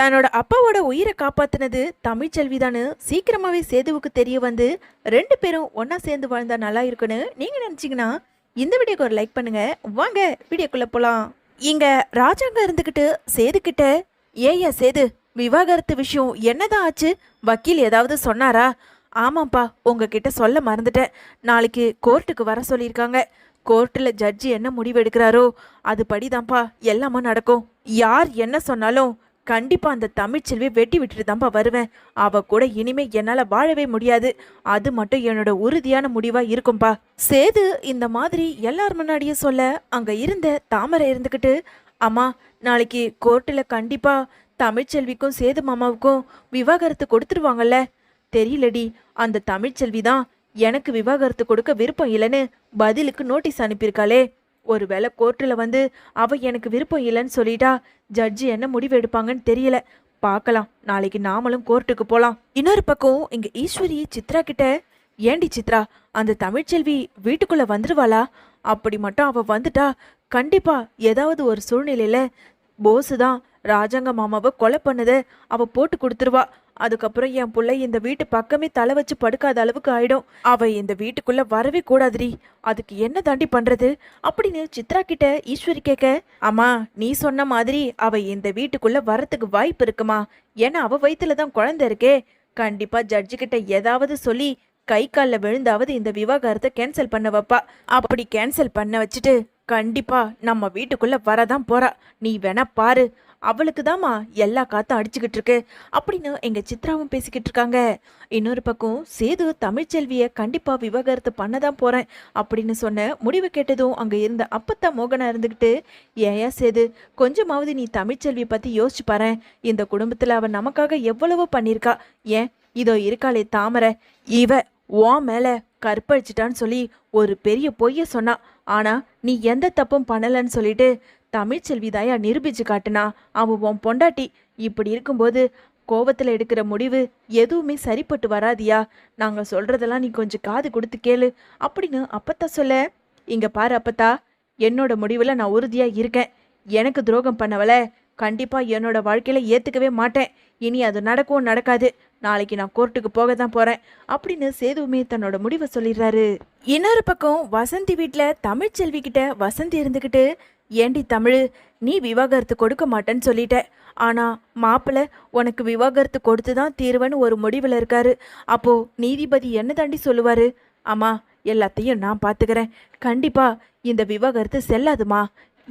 தன்னோட அப்பாவோட உயிரை காப்பாத்தினது தமிழ்ச்செல்விதான்னு சீக்கிரமாவே சேதுவுக்கு தெரிய வந்து ரெண்டு பேரும் ஒன்னா சேர்ந்து வாழ்ந்தா நல்லா இருக்குன்னு நீங்க நினைச்சீங்கன்னா இந்த வீடியோக்கு ஒரு லைக் பண்ணுங்க. வாங்க வீடியோக்குள்ள போலாம். இங்க ராஜாங்க இருந்துகிட்டு சேது கிட்ட ஏயா சேது விவாகரத்து விஷயம் என்னதான் ஆச்சு? வக்கீல் ஏதாவது சொன்னாரா? ஆமாப்பா உங்ககிட்ட சொல்ல மறந்துட்டேன். நாளைக்கு கோர்ட்டுக்கு வர சொல்லியிருக்காங்க. கோர்ட்டில் ஜட்ஜி என்ன முடிவு எடுக்கிறாரோ அது படிதான்ப்பா எல்லாமே நடக்கும். யார் என்ன சொன்னாலும் கண்டிப்பா அந்த தமிழ்ச்செல்வியை வெட்டி விட்டுட்டு தான்ப்பா வருவேன். அவ கூட இனிமே என்னால வாழவே முடியாது. அது மட்டும் என்னோட உறுதியான முடிவா இருக்கும்பா. சேது இந்த மாதிரி எல்லார் முன்னாடியும் சொல்ல அங்க இருந்த தாமரை இருந்துக்கிட்டு அம்மா நாளைக்கு கோர்ட்டில் கண்டிப்பா தமிழ்ச்செல்விக்கும் சேது மாமாவுக்கும் விவாகரத்து கொடுத்துருவாங்கல்ல? தெரியலடி. அந்த தமிழ்ச்செல்வி தான் எனக்கு விவாகரத்து கொடுக்க விருப்பம் இல்லைன்னு பதிலுக்கு நோட்டீஸ் அனுப்பியிருக்காளே. ஒருவேளை கோர்ட்டில் வந்து அவ எனக்கு விருப்பம் இல்லைன்னு சொல்லிட்டா ஜட்ஜி என்ன முடிவு எடுப்பாங்கன்னு தெரியல. பார்க்கலாம். நாளைக்கு நாமளும் கோர்ட்டுக்கு போகலாம் இன்னொரு பக்கம் இங்கே ஈஸ்வரி சித்ரா கிட்ட ஏண்டி சித்ரா அந்த தமிழ்ச்செல்வி வீட்டுக்குள்ளே வந்துடுவாளா அப்படி மட்டும் அவள் வந்துட்டா கண்டிப்பாக ஏதாவது ஒரு சூழ்நிலையில் போஸு தான் ராஜாங்க மாமாவை கொலை பண்ணதை அவள் போட்டு கொடுத்துருவா. அதுக்கப்புறம் என் புள்ள இந்த வீட்டு பக்கமே தலை வச்சு படுக்காத அளவுக்கு ஆயிடும். அவ இந்த வீட்டுக்குள்ள வரவே கூடாதுடி. அதுக்கு என்ன தாண்டி பண்றது? அப்படின்னு சித்ரா கிட்ட ஈஸ்வரி கேட்க அம்மா நீ சொன்ன மாதிரி அவ இந்த வீட்டுக்குள்ள வரத்துக்கு வாய்ப்பு இருக்குமா? ஏன்னா அவ வயிற்றுல தான் குழந்தை இருக்கே. கண்டிப்பா ஜட்ஜு கிட்ட ஏதாவது சொல்லி கை காலில் விழுந்தாவது இந்த விவாகரத்தை கேன்சல் பண்ண வைப்பா. அப்படி கேன்சல் பண்ண வச்சுட்டு கண்டிப்பா நம்ம வீட்டுக்குள்ள வரதான் போறா. நீ வேணா பாரு. அவளுக்கு தாம்மா எல்லா காத்தும் அடிச்சுக்கிட்டு இருக்கு. அப்படின்னு எங்க சித்ராவும் பேசிக்கிட்டு இருக்காங்க. இன்னொரு பக்கம் சேது தமிழ்ச்செல்விய கண்டிப்பா விவாகரத்து பண்ணதான் போறேன் அப்படின்னு சொன்ன முடிவு கேட்டதும் அங்க இருந்த அப்பத்தா மோகனா இருந்துகிட்டு ஏயா சேது கொஞ்சமாவது நீ தமிழ்ச்செல்வி பத்தி யோசிச்சு பாரேன். இந்த குடும்பத்துல அவன் நமக்காக எவ்வளவோ பண்ணிருக்கா ஏன்? இதோ இருக்காளே தாமரை. இவ ஓ மேல கற்பழிச்சிட்டான்னு சொல்லி ஒரு பெரிய பொய்ய சொன்னா. ஆனா நீ எந்த தப்பும் பண்ணலன்னு சொல்லிட்டு தமிழ்ச்செல்வி தாயா நிரூபிச்சு காட்டுனா அவன் உன் பொண்டாட்டி. இப்படி இருக்கும்போது கோவத்தில் எடுக்கிற முடிவு எதுவுமே சரிப்பட்டு வராதியா? நாங்கள் சொல்றதெல்லாம் நீ கொஞ்சம் காது கொடுத்து கேளு. அப்படின்னு அப்பத்தா சொல்ல இங்க பாரு அப்பத்தா என்னோட முடிவில் நான் உறுதியாக இருக்கேன். எனக்கு துரோகம் பண்ணவள கண்டிப்பாக என்னோட வாழ்க்கையில் ஏற்றுக்கவே மாட்டேன். இனி அது நடக்கவும் நடக்காது. நாளைக்கு நான் கோர்ட்டுக்கு போக தான் போகிறேன் அப்படின்னு சேதுவுமே தன்னோட முடிவை சொல்லிடுறாரு. இன்னொரு பக்கம் வசந்தி வீட்டில் தமிழ்ச்செல்வி கிட்ட வசந்தி இருந்துக்கிட்டு ஏண்டி தமிழ் நீ விவாகரத்து கொடுக்க மாட்டேன்னு சொல்லிட்ட. ஆனால் மாப்பிள்ளை உனக்கு விவாகரத்து கொடுத்து தான் தீர்வன்னு ஒரு முடிவில் இருக்காரு. அப்போது நீதிபதி என்ன தாண்டி சொல்லுவார்? அம்மா எல்லாத்தையும் நான் பார்த்துக்கிறேன் கண்டிப்பாக இந்த விவாகரத்து செல்லாதுமா.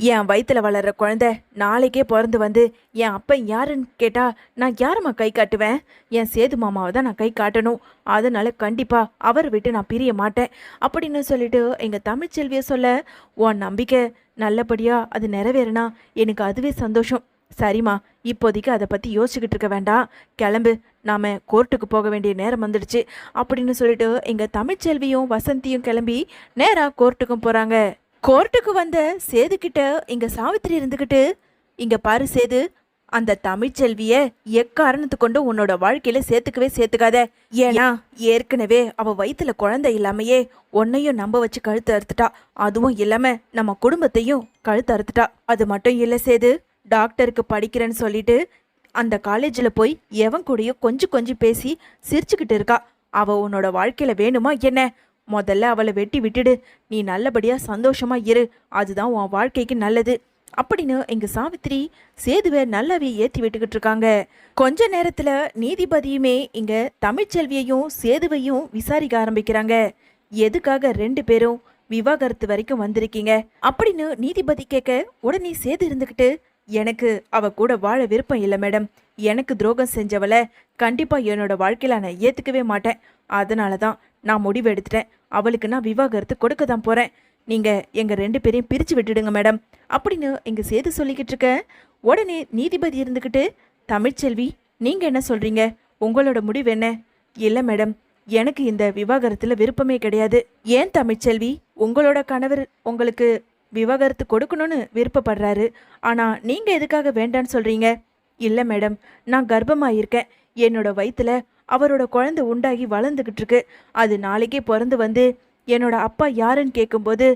என் வயிற்றுல வளர்ற குழந்தை நாளைக்கே பிறந்து வந்து என் அப்பன் யாருன்னு கேட்டால் நான் யாரம்மா கை காட்டுவேன்? என் சேது மாமாவை தான் நான் கை காட்டணும். அதனால் கண்டிப்பாக அவரை விட்டு நான் பிரிய மாட்டேன். அப்படின்னு சொல்லிட்டு எங்கள் தமிழ்ச்செல்வியை சொல்ல உன் நம்பிக்கை நல்லபடியாக அது நிறைவேறினா எனக்கு அதுவே சந்தோஷம். சரிம்மா இப்போதைக்கு அதை பற்றி யோசிச்சுக்கிட்டு இருக்க வேண்டாம். கிளம்பு. நாம் கோர்ட்டுக்கு போக வேண்டிய நேரம் வந்துடுச்சு. அப்படின்னு சொல்லிட்டு எங்கள் தமிழ்ச்செல்வியும் வசந்தியும் கிளம்பி நேராக கோர்ட்டுக்கும் போகிறாங்க கோர்ட்டுக்கு வந்த சேதுக்கிட்ட இங்கே இங்க சாவித்திரி இருந்துக்கிட்டு இங்க பாரு சேது அந்த தமிழ்ச்செல்விய எக்காரணத்து கொண்டு உன்னோட வாழ்க்கையில சேர்த்துக்கவே சேர்த்துக்காத. ஏன்னா ஏற்கனவே அவ வயித்துல குழந்தை இல்லாமையே உன்னையும் நம்ப வச்சு கழுத்து அறுத்துட்டா. அதுவும் இல்லாம நம்ம குடும்பத்தையும் கழுத்து அறுத்துட்டா. அது மட்டும் இல்ல சேது டாக்டருக்கு படிக்கிறேன்னு சொல்லிட்டு அந்த காலேஜில் போய் எவன் கூடயோ கொஞ்சம் கொஞ்சம் பேசி சிரிச்சுக்கிட்டு இருக்கா. அவ உன்னோட வாழ்க்கையில வேணுமா என்ன? முதல்ல அவளை வெட்டி விட்டுடு. நீ நல்லபடியாக சந்தோஷமாக இரு. அதுதான் உன் வாழ்க்கைக்கு நல்லது. அப்படின்னு எங்கள் சாவித்திரி சேதுவை நல்லாவே ஏற்றி விட்டுக்கிட்டு இருக்காங்க. கொஞ்ச நேரத்துல நீதிபதியுமே இங்க தமிழ்ச்செல்வியையும் சேதுவையும் விசாரிக்க ஆரம்பிக்கிறாங்க. எதுக்காக ரெண்டு பேரும் விவாகரத்து வரைக்கும் வந்திருக்கீங்க? அப்படின்னு நீதிபதி கேட்க உடனே சேது இருந்துக்கிட்டு எனக்கு அவ கூட வாழ விருப்பம் இல்லை மேடம். எனக்கு துரோகம் செஞ்சவளை கண்டிப்பாக என்னோட வாழ்க்கையில் நான் ஏற்றுக்கவே மாட்டேன். அதனால தான் நான் முடிவு எடுத்துட்டேன். அவளுக்கு நான் விவாகரத்து கொடுக்க தான் போறேன். நீங்க எங்க ரெண்டு பேரையும் பிரிச்சு விட்டுடுங்க மேடம். அப்படின்னு எங்க சேது சொல்லிக்கிட்டு இருக்க. உடனே நீதிபதி இருந்துக்கிட்டு தமிழ்ச்செல்வி நீங்க என்ன சொல்றீங்க? உங்களோட முடிவு என்ன? இல்லை மேடம். எனக்கு இந்த விவாகரத்துல விருப்பமே கிடையாது. ஏன் தமிழ்ச்செல்வி உங்களோட கணவர் உங்களுக்கு விவாகரத்து கொடுக்கணும்னு விருப்பப்படுறாரு. ஆனா நீங்க எதுக்காக வேண்டான்னு சொல்றீங்க? இல்லை மேடம். நான் கர்ப்பமா இருக்கேன் என்னோட வயித்துல அவரோட குழந்தை உண்டாகி வளர்ந்துக்கிட்டு இருக்கு. அது நாளைக்கே பிறந்து வந்து என்னோட அப்பா யாருன்னு கேட்கும்போது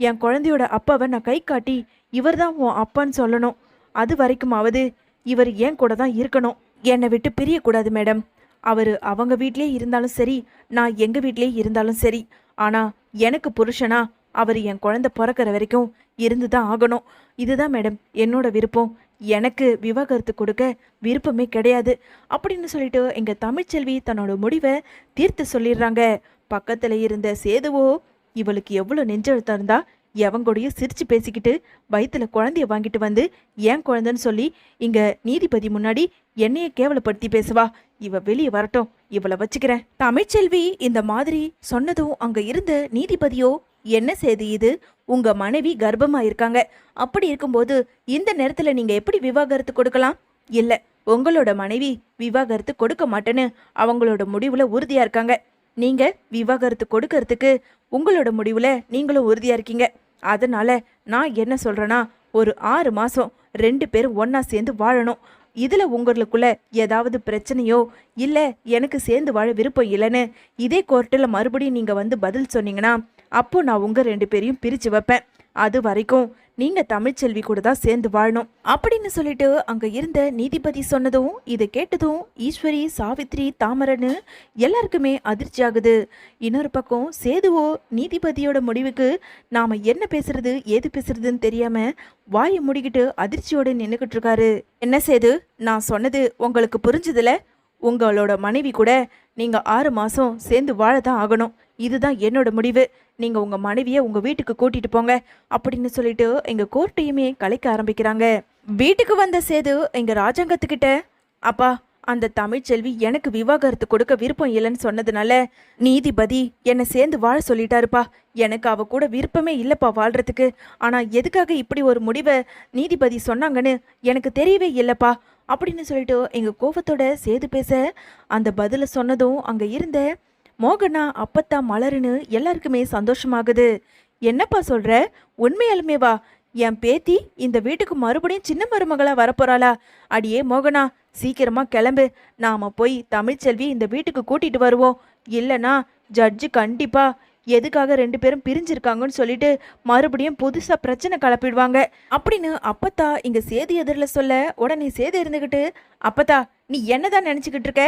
என் குழந்தையோட அப்பாவை நான் கை காட்டி இவர் தான் உன் அப்பான்னு சொல்லணும். அது வரைக்குமாவது இவர் ஏன் கூட தான் இருக்கணும். என்னை விட்டு பிரியக்கூடாது மேடம். அவர் அவங்க வீட்லயே இருந்தாலும் சரி நான் எங்க வீட்லயே இருந்தாலும் சரி. ஆனா எனக்கு புருஷனா அவர் என் குழந்தை பிறக்கிற வரைக்கும் இருந்து தான் ஆகணும். இதுதான் மேடம் என்னோட விருப்பம். எனக்கு விவாகரத்து கொடுக்க விருப்பமே கிடையாது அப்படின்னு சொல்லிட்டு எங்கள் தமிழ்ச்செல்வி தன்னோட முடிவை தீர்த்து சொல்லிடுறாங்க. பக்கத்தில் இருந்த சேதுவோ இவளுக்கு எவ்வளோ நெஞ்செழுத்தம் இருந்தா எவங்கூடயும் சிரித்து பேசிக்கிட்டு வயிற்றுல குழந்தைய வாங்கிட்டு வந்து ஏன் குழந்தைன்னு சொல்லி இங்கே நீதிபதி முன்னாடி என்னையே கேவலப்படுத்தி பேசுவா. இவ வெளியே வரட்டும் இவளை வச்சுக்கிறேன். தமிழ்ச்செல்வி இந்த மாதிரி சொன்னதும் அங்கே இருந்த நீதிபதியோ என்ன செய்தி இது? உங்க மனைவி கர்ப்பமா இருக்காங்க அப்படி இருக்கும்போது இந்த நேரத்துல நீங்க எப்படி விவாகரத்து கொடுக்கலாம்? இல்ல உங்களோட மனைவி விவாகரத்து கொடுக்க மாட்டேன்னு அவங்களோட முடிவுல உறுதியா இருக்காங்க. நீங்க விவாகரத்து கொடுக்கறதுக்கு உங்களோட முடிவுல நீங்களும் உறுதியா இருக்கீங்க. அதனால நான் என்ன சொல்றேன்னா ஒரு ஆறு மாசம் ரெண்டு பேரும் ஒன்றா சேர்ந்து வாழணும். இதுல உங்களுக்குள்ள ஏதாவது பிரச்சனையோ இல்ல எனக்கு சேர்ந்து வாழ விருப்பம் இல்லைன்னு இதே கோர்ட்டில் மறுபடியும் நீங்க வந்து பதில் சொன்னீங்கன்னா அப்போ நான் உங்கள் ரெண்டு பேரையும் பிரித்து வைப்பேன். அது வரைக்கும் நீங்க தமிழ்ச்செல்வி கூட தான் சேர்ந்து வாழணும். அப்படின்னு சொல்லிட்டு அங்க இருந்த நீதிபதி சொன்னதும் இதை கேட்டதும் ஈஸ்வரி சாவித்ரி தாமரன்னு எல்லாருக்குமே அதிர்ச்சி ஆகுது இன்னொரு பக்கம் சேதுவோ நீதிபதியோட முடிவுக்கு நாம என்ன பேசுறது ஏது பேசுறதுன்னு தெரியாம வாயை முடிக்கிட்டு அதிர்ச்சியோட நின்றுக்கிட்டு இருக்காரு. என்ன சேது நான் சொன்னது உங்களுக்கு புரிஞ்சுதுல? உங்களோட மனைவி கூட நீங்க ஆறு மாசம் சேர்ந்து வாழ தான் ஆகணும். இதுதான் என்னோட முடிவு. நீங்க உங்க மனைவியை உங்க வீட்டுக்கு கூட்டிட்டு போங்க அப்படின்னு சொல்லிட்டு எங்க கோர்ட்டையுமே கலைக்க ஆரம்பிக்கிறாங்க. வீட்டுக்கு வந்த சேது எங்க ராஜாங்கத்துக்கிட்ட அப்பா அந்த தமிழ்ச்செல்வி எனக்கு விவாகரத்து கொடுக்க விருப்பம் இல்லைன்னு சொன்னதுனால நீதிபதி என்னை சேர்ந்து வாழ சொல்லிட்டாருப்பா. எனக்கு அவ கூட விருப்பமே இல்லைப்பா வாழ்றதுக்கு. ஆனா எதுக்காக இப்படி ஒரு முடிவை நீதிபதி சொன்னாங்கன்னு எனக்கு தெரியவே இல்லைப்பா. அப்படின்னு சொல்லிட்டு எங்கள் கோபத்தோட சேது பேச அந்த பதிலை சொன்னதும் அங்கே இருந்த மோகனா அப்பத்தா மலருன்னு எல்லாருக்குமே சந்தோஷமாகுது. என்னப்பா சொல்கிற உண்மையாலுமே வா. என் பேத்தி இந்த வீட்டுக்கு மறுபடியும் சின்ன மருமகளாக வரப்போறாளா? அடியே மோகனா சீக்கிரமாக கிளம்பு. நாம் போய் தமிழ்ச்செல்வி இந்த வீட்டுக்கு கூட்டிகிட்டு வருவோம். இல்லைனா ஜட்ஜு கண்டிப்பாக எதுக்காக ரெண்டு பேரும் பிரிஞ்சிருக்காங்கன்னு சொல்லிட்டு மறுபடியும் புதுசாக பிரச்சனை கிளப்பிடுவாங்க. அப்படின்னு அப்பத்தா இங்கே சேதி எதிரில் சொல்ல உடனே சேது இருந்துக்கிட்டு அப்பத்தா நீ என்னதான் நினச்சிக்கிட்டு இருக்க?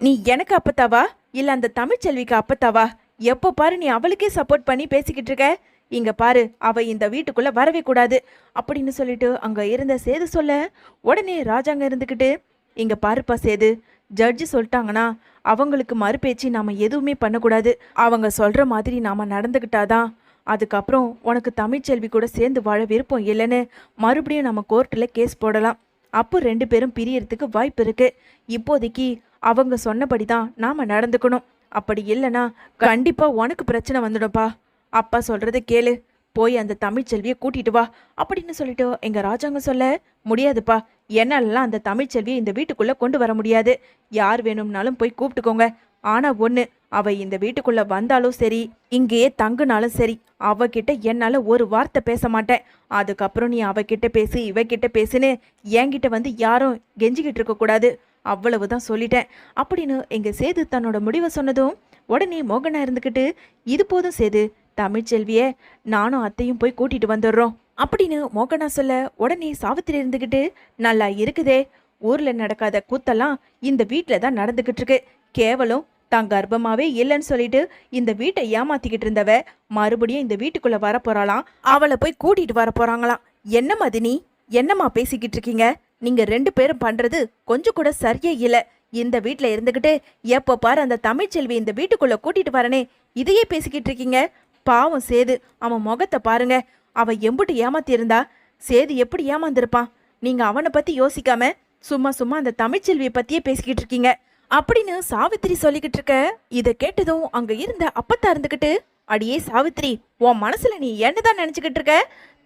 நீ எனக்கு அப்பத்தாவா? இல்லை அந்த தமிழ்ச்செல்விக்கு அப்பத்தாவா? எப்போ பாரு நீ அவளுக்கே சப்போர்ட் பண்ணி பேசிக்கிட்டு இருக்க. இங்க பாரு அவ இந்த வீட்டுக்குள்ள வரவே கூடாது. அப்படின்னு சொல்லிட்டு அங்க இருந்த சேது சொல்ல உடனே ராஜாங்க இருந்துக்கிட்டு இங்க பாருப்பா சேது ஜட்ஜு சொல்லிட்டாங்கன்னா அவங்களுக்கு மறுபேச்சு நாம் எதுவுமே பண்ணக்கூடாது. அவங்க சொல்கிற மாதிரி நாம் நடந்துக்கிட்டாதான். அதுக்கப்புறம் உனக்கு தமிழ்ச்செல்வி கூட சேர்ந்து வாழ விருப்பம் இல்லைன்னு மறுபடியும் நம்ம கோர்ட்டில் கேஸ் போடலாம். அப்போ ரெண்டு பேரும் பிரியறதுக்கு வாய்ப்பு இருக்குது இப்போதைக்கு அவங்க சொன்னபடி தான் நாம் நடந்துக்கணும். அப்படி இல்லைன்னா கண்டிப்பாக உனக்கு பிரச்சனை வந்துடும்ப்பா. அப்பா சொல்கிறத கேளு. போய் அந்த தமிழ்ச்செல்வியை கூட்டிட்டு வா. அப்படின்னு சொல்லிட்டு எங்கள் ராஜாங்க சொல்ல முடியாதுப்பா. என்னாலலாம் அந்த தமிழ்ச்செல்வியை இந்த வீட்டுக்குள்ள கொண்டு வர முடியாது? யார் வேணும்னாலும் போய் கூப்பிட்டுக்கோங்க. ஆனா ஒண்ணு அவ இந்த வீட்டுக்குள்ள வந்தாலும் சரி இங்கேயே தங்குனாலும் சரி அவகிட்ட என்னால ஒரு வார்த்தை பேச மாட்டேன். அதுக்கப்புறம் நீ அவகிட்ட பேசி இவகிட்ட பேசுன்னு என்கிட்ட வந்து யாரும் கெஞ்சிக்கிட்டு இருக்க கூடாது. அவ்வளவுதான் சொல்லிட்டேன். அப்படின்னு எங்க சேது தன்னோட முடிவை சொன்னதும் உடனே மோகனா இருந்துக்கிட்டு இது போதும் சேது தமிழ்ச்செல்விய நானும் அத்தையும் போய் கூட்டிட்டு வந்துடுறோம். அப்படின்னு மோகனா சொல்ல உடனே சாவித்திரி இருந்துக்கிட்டு நல்லா இருக்குதே. ஊர்ல நடக்காத கூத்தெல்லாம் இந்த வீட்டில் தான் நடந்துகிட்டு இருக்கு. கேவலம். தான் கர்ப்பமாவே இல்லைன்னு சொல்லிட்டு இந்த வீட்டை ஏமாத்திக்கிட்டு இருந்தவ மறுபடியும் இந்த வீட்டுக்குள்ள வர போகிறாளாம் அவளை போய் கூட்டிட்டு வர போறாங்களாம். என்ன மதினி? என்னம்மா பேசிக்கிட்டு இருக்கீங்க? நீங்க ரெண்டு பேரும் பண்றது கொஞ்சம் கூட சரியே இல்ல. இந்த வீட்டில் இருந்துகிட்டு எப்போ பாரு அந்த தமிழ்ச்செல்வி இந்த வீட்டுக்குள்ள கூட்டிட்டு வரனே. இதையே பேசிக்கிட்டு இருக்கீங்க. பாவம் சேது. அவன் முகத்தை பாருங்க. அவன் எம்புட்டு ஏமாத்தியிருந்தா சேது எப்படி ஏமாந்திருப்பான்? நீங்க அவனை பத்தி யோசிக்காம சும்மா சும்மா அந்த தமிழ்ச்செல்வியை பத்தியே பேசிக்கிட்டு இருக்கீங்க. அப்படின்னு சாவித்திரி சொல்லிக்கிட்டு இருக்க இதை கேட்டதும் அங்க இருந்த அப்பத்தா இருந்துகிட்டு அடியே சாவித்திரி உன் மனசுல நீ என்னதான் நினைச்சுக்கிட்டு இருக்க?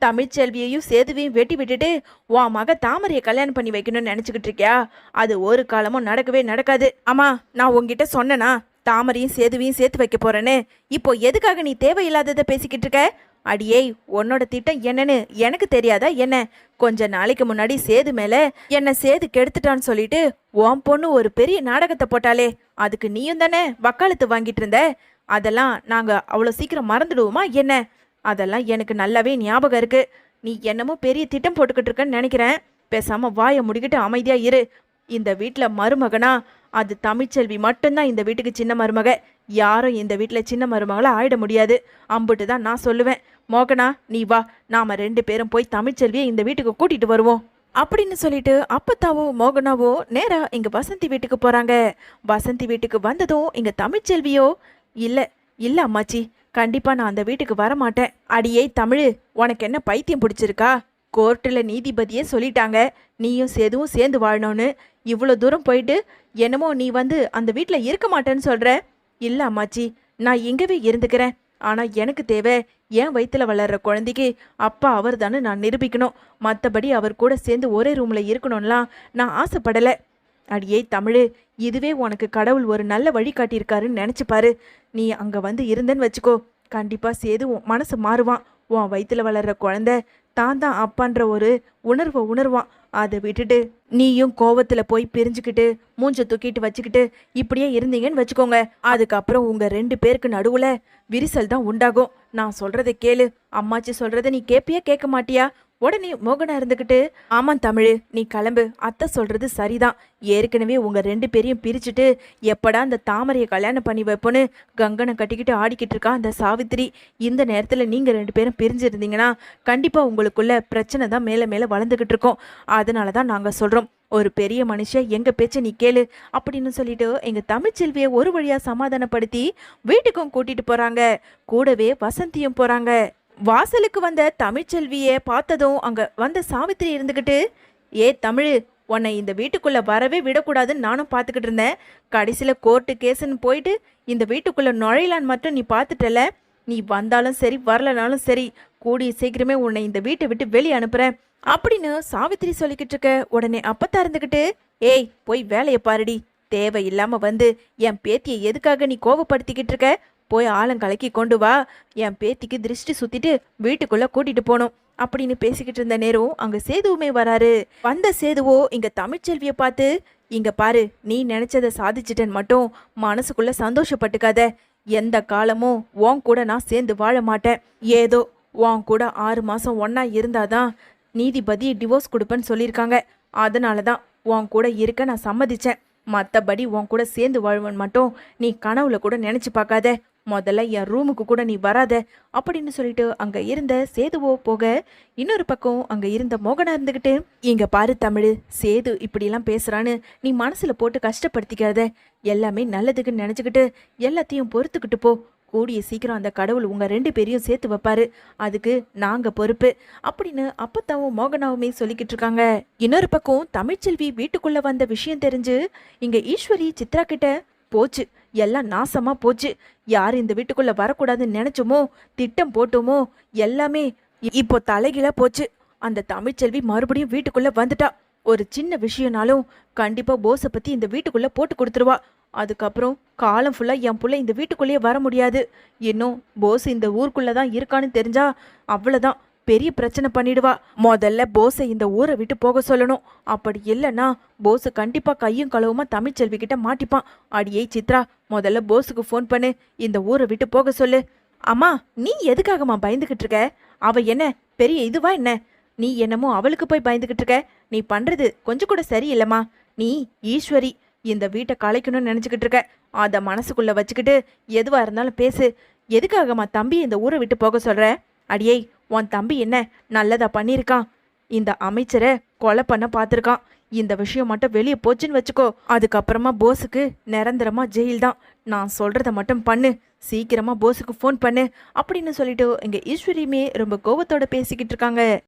தமிழ்ச்செல்வியையும் சேதுவையும் வெட்டி விட்டுட்டு உன் மக தாமரையை கல்யாணம் பண்ணி வைக்கணும்னு நினைச்சுக்கிட்டு இருக்கியா? அது ஒரு காலமும் நடக்கவே நடக்காது. ஆமா நான் உங்ககிட்ட சொன்னனா தாமரையும் சேதுவையும் சேர்த்து வைக்க போறேன்னு. இப்போ எதுக்காக நீ தேவையில்லாததை பேசிக்கிட்டு இருக்க? அடியே உன்னோட திட்டம் என்னன்னு எனக்கு தெரியாதா என்ன? கொஞ்ச நாளைக்கு முன்னாடி சேது மேலே என்னை சேது கெடுத்துட்டான்னு சொல்லிட்டு உன் பொண்ணு ஒரு பெரிய நாடகத்தை போட்டாலே அதுக்கு நீயும் தானே வக்காலத்து வாங்கிட்டு இருந்த? அதெல்லாம் நாங்கள் அவ்வளோ சீக்கிரம் மறந்துடுவோமா என்ன? அதெல்லாம் எனக்கு நல்லாவே ஞாபகம் இருக்கு. நீ என்னமோ பெரிய திட்டம் போட்டுக்கிட்டு இருக்கன்னு நினைக்கிறேன். பேசாம வாயை முடிக்கிட்டு அமைதியாக இரு. இந்த வீட்டில் மருமகனா? அது தமிழ்ச்செல்வி மட்டும்தான் இந்த வீட்டுக்கு சின்ன மருமக. யாரும் இந்த வீட்டில் சின்ன மருமகளை ஆயிட முடியாது. அம்புட்டு தான் நான் சொல்லுவேன். மோகனா நீ வா. நாம ரெண்டு பேரும் போய் தமிழ்ச்செல்வியை இந்த வீட்டுக்கு கூட்டிட்டு வருவோம். அப்படின்னு சொல்லிட்டு அப்பத்தாவோ மோகனாவோ நேரா இங்க வசந்தி வீட்டுக்கு போறாங்க. வசந்தி வீட்டுக்கு வந்ததும் இங்க தமிழ்ச்செல்வியோ இல்ல இல்ல அம்மாச்சி. கண்டிப்பா நான் அந்த வீட்டுக்கு வர மாட்டேன் அடியே தமிழ் உனக்கு என்ன பைத்தியம் பிடிச்சிருக்கா? கோர்ட்டில் நீதிபதியே சொல்லிட்டாங்க. நீயும் சேதுவும் சேர்ந்து வாழணும்னு. இவ்வளோ தூரம் போயிட்டு என்னமோ நீ வந்து அந்த வீட்டில் இருக்க மாட்டேன்னு சொல்கிற இல்லை அம்மாச்சி. நான் இங்கவே இருந்துக்கிறேன். ஆனால் எனக்கு தேவை என் வயிற்றில் வளர்ற குழந்தைக்கு அப்பா அவர் தானே நான் நிரூபிக்கணும். மற்றபடி அவர் கூட சேர்ந்து ஒரே ரூமில் இருக்கணும்லாம் நான் ஆசைப்படலை. அடியே தமிழு இதுவே உனக்கு கடவுள் ஒரு நல்ல வழி காட்டியிருக்காருன்னு நினச்சிப்பாரு நீ அங்கே வந்து இருந்தேன்னு வச்சுக்கோ. கண்டிப்பாக சேது உன் மனசு மாறுவான். உன் வயிற்றில் வளர்ற குழந்தை தான் தான் அப்பான்ற ஒரு உணர்வை உணர்வான். அதை விட்டுட்டு நீயும் கோவத்துல போய் பிரிஞ்சுக்கிட்டு மூஞ்ச தூக்கிட்டு வச்சுக்கிட்டு இப்படியே இருந்தீங்கன்னு வச்சுக்கோங்க. அதுக்கப்புறம் உங்க ரெண்டு பேருக்கு நடுவுல விரிசல் தான் உண்டாகும். நான் சொல்றதை கேளு. அம்மாச்சி சொல்றதை நீ கேப்பியா கேட்க மாட்டியா? உடனே மோகனா இருந்துக்கிட்டு ஆமாம் தமிழ் நீ கிளம்பு. அத்தை சொல்றது சரிதான். ஏற்கனவே உங்க ரெண்டு பேரையும் பிரிச்சுட்டு எப்படா அந்த தாமரையை கல்யாணம் பண்ணி வைப்போன்னு கங்கனை கட்டிக்கிட்டு ஆடிக்கிட்டு இருக்கா அந்த சாவித்திரி. இந்த நேரத்தில் நீங்க ரெண்டு பேரும் பிரிஞ்சிருந்தீங்கன்னா கண்டிப்பா உங்களுக்குள்ள பிரச்சனை தான் மேலே மேலே வளர்ந்துக்கிட்டு இருக்கோம். அதனால தான் நாங்கள் சொல்றோம். ஒரு பெரிய மனுஷன் எங்க பேச்ச நீ கேளு. அப்படின்னு சொல்லிட்டு எங்க தமிழ்ச்செல்வியை ஒரு வழியா சமாதானப்படுத்தி வீட்டுக்கும் கூட்டிட்டு போறாங்க. கூடவே வசந்தியும் போறாங்க. வாசலுக்கு வந்த தமிழ்ச்செல்வியை பார்த்ததும் அங்கே வந்த சாவித்திரி இருந்துக்கிட்டு ஏ தமிழ் உன்னை இந்த வீட்டுக்குள்ளே வரவே விடக்கூடாதுன்னு நானும் பார்த்துக்கிட்டு இருந்தேன். கடைசியில் கோர்ட்டு கேஸுன்னு போயிட்டு இந்த வீட்டுக்குள்ளே நுழையலான்னு மட்டும் நீ பார்த்துட்டல. நீ வந்தாலும் சரி வரலனாலும் சரி கூடிய சீக்கிரமே உன்னை இந்த வீட்டை விட்டு வெளியே அனுப்புகிறேன் அப்படின்னு சாவித்திரி சொல்லிக்கிட்டு இருக்க உடனே அப்பத்தா இருந்துக்கிட்டு ஏய் போய் வேலையை பாருடி. தேவையில்லாமல் வந்து என் பேத்தியை எதுக்காக நீ கோவப்படுத்திக்கிட்டு இருக்க? போய் ஆலங்கலக்கி கொண்டு வா. என் பேத்திக்கு திருஷ்டி சுத்திட்டு வீட்டுக்குள்ள கூட்டிட்டு போகணும் அப்படின்னு பேசிக்கிட்டு இருந்த நேரம் அங்க சேதுவுமே வராரு. வந்த சேதுவோ இங்க தமிழ்ச்செல்வியை பார்த்து இங்க பாரு நீ நினைச்சதை சாதிச்சிட்டேன் மட்டும் மனசுக்குள்ள சந்தோஷப்பட்டுக்காத. எந்த காலமும் உன் கூட நான் சேர்ந்து வாழ மாட்டேன். ஏதோ உன் கூட ஆறு மாசம் ஒன்னா இருந்தாதான் நீதிபதி டிவோர்ஸ் கொடுப்பேன்னு சொல்லியிருக்காங்க. அதனால தான் உன் கூட இருக்க நான் சம்மதிச்சேன். மற்றபடி உன் கூட சேர்ந்து வாழ்வன் மட்டும் நீ கனவுல கூட நினைச்சு பார்க்காத. முதல்ல என் ரூமுக்கு கூட நீ வராத அப்படின்னு சொல்லிட்டு அங்கே இருந்த சேதுவோ போக இன்னொரு பக்கம் அங்கே இருந்த மோகனா இருந்துக்கிட்டு இங்கே பாரு தமிழ் சேது இப்படிலாம் பேசுகிறான்னு நீ மனசில் போட்டு கஷ்டப்படுத்திக்காத. எல்லாமே நல்லதுக்குன்னு நினச்சிக்கிட்டு எல்லாத்தையும் பொறுத்துக்கிட்டு போ. கூடிய சீக்கிரம் அந்த கடவுள் உங்கள் ரெண்டு பேரையும் சேர்த்து வைப்பாரு. அதுக்கு நாங்கள் பொறுப்பு அப்படின்னு அப்பத்தாவும் மோகனாவுமே சொல்லிக்கிட்டு இருக்காங்க. இன்னொரு பக்கம் தமிழ்ச்செல்வி வீட்டுக்குள்ளே வந்த விஷயம் தெரிஞ்சு இங்கே ஈஸ்வரி சித்ரா கிட்ட போச்சு. எல்லாம் நாசமா போச்சு. யார் இந்த வீட்டுக்குள்ள வரக்கூடாதுன்னு நினைச்சோமோ திட்டம் போட்டோமோ எல்லாமே இப்போ தலைகீழா போச்சு. அந்த தமிழ்ச்செல்வி மறுபடியும் வீட்டுக்குள்ள வந்துட்டா. ஒரு சின்ன விஷயம்னாலும் கண்டிப்பா போஸை பத்தி இந்த வீட்டுக்குள்ள போட்டு கொடுத்துருவா. அதுக்கப்புறம் காலம் ஃபுல்லா என் புள்ள இந்த வீட்டுக்குள்ளேயே வர முடியாது. இன்னும் போஸ் இந்த ஊருக்குள்ள தான் இருக்கான்னு தெரிஞ்சா அவ்வளவுதான். பெரிய பிரச்சனை பண்ணிடுவா. முதல்ல போஸை இந்த ஊரை விட்டு போக சொல்லணும். அப்படி இல்லைன்னா போஸ் கண்டிப்பா கையும் களவுமா தமிழ்ச்செல்வி கிட்ட மாட்டிப்பான். அடியே சித்ரா முதல்ல போஸுக்கு ஃபோன் பண்ணு. இந்த ஊரை விட்டு போக சொல்லு. அம்மா நீ எதுக்காகம்மா பயந்துகிட்டு இருக்க? அவ என்ன பெரிய இதுவா என்ன? நீ என்னமோ அவளுக்கு போய் பயந்துகிட்டு இருக்க. நீ பண்றது கொஞ்சம் கூட சரியில்லைம்மா. நீ ஈஸ்வரி இந்த வீட்டை கலைக்கணும்னு நினைச்சுக்கிட்டு இருக்க. அதை மனசுக்குள்ள வச்சுக்கிட்டு எதுவா இருந்தாலும் பேசு. எதுக்காகம்மா தம்பி இந்த ஊரை விட்டு போக சொல்ற? அடியை உன் தம்பி என்ன நல்லதா பண்ணியிருக்கான். இந்த அமைச்சரை கொலை பண்ண பார்த்துருக்கான். இந்த விஷயம் மட்டும் வெளியே போச்சுன்னு வச்சுக்கோ. அதுக்கப்புறமா போஸுக்கு நிரந்தரமா ஜெயில் தான் நான் சொல்கிறத மட்டும் பண்ணு. சீக்கிரமா போஸுக்கு ஃபோன் பண்ணு. அப்படின்னு சொல்லிட்டு இங்க ஈஸ்வரியுமே ரொம்ப கோவத்தோட பேசிக்கிட்டு இருக்காங்க.